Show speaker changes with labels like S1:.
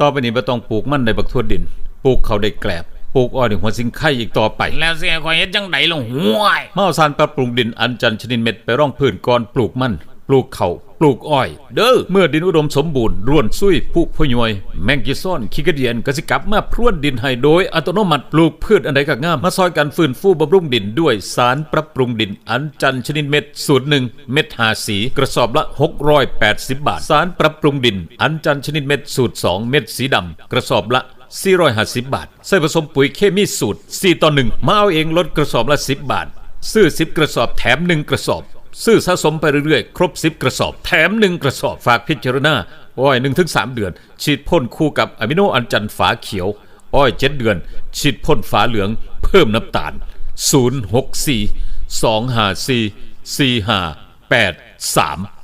S1: ต่อไปนี้บ่ต้องปลูกมันในบักทั่วดิน ปลูกเขาได้แกลบ ปลูกอ้อยในหัวสิงไข่อีกต่อไป
S2: แล้วเสียคอยเฮ็ดจังไดลงห่วย
S1: มาเอาสารปรับปรุงดินอันจันชนิดเม็ดไปร่องพื้นก่อนปลูกมัน ปลูกเขา ปลูกอ้อย เด้อเมื่อดินอุดมสมบูรณ์ร่วนซุยผู้พยวย แมงกิซอนขี้กระเดียนกสิกับมาพรวนดินให้โดย อัตโนมัติปลูกพืชอันใดก็งาม มาซอยกันฟื้นฟูบำรุงดินด้วยสารปรับปรุงดิน อันจันชนิดเม็ดสูตรหนึ่งเม็ดหาสี กระสอบละ 680 บาท สารปรับปรุงดิน อันจันชนิดเม็ดสูตร 2 เม็ดสีดำกระสอบละ450 บาท ใส่ผสมปุ๋ยเคมีสูตร 4 ต่อ 1 มาเอาเองลดกระสอบละ 10 บาท ซื้อ 10 กระสอบแถม 1 กระสอบ ซื้อสะสมไปเรื่อยๆ ครบ10กระสอบ แถมหนึ่งกระสอบฝากพิจารณาอ้อย1-3เดือน ฉีดพ่นคู่กับอะมิโนอันจันฝาเขียว อ้อย7เดือน ฉีดพ่นฝาเหลือง เพิ่มน้ำตาล 064 254 4583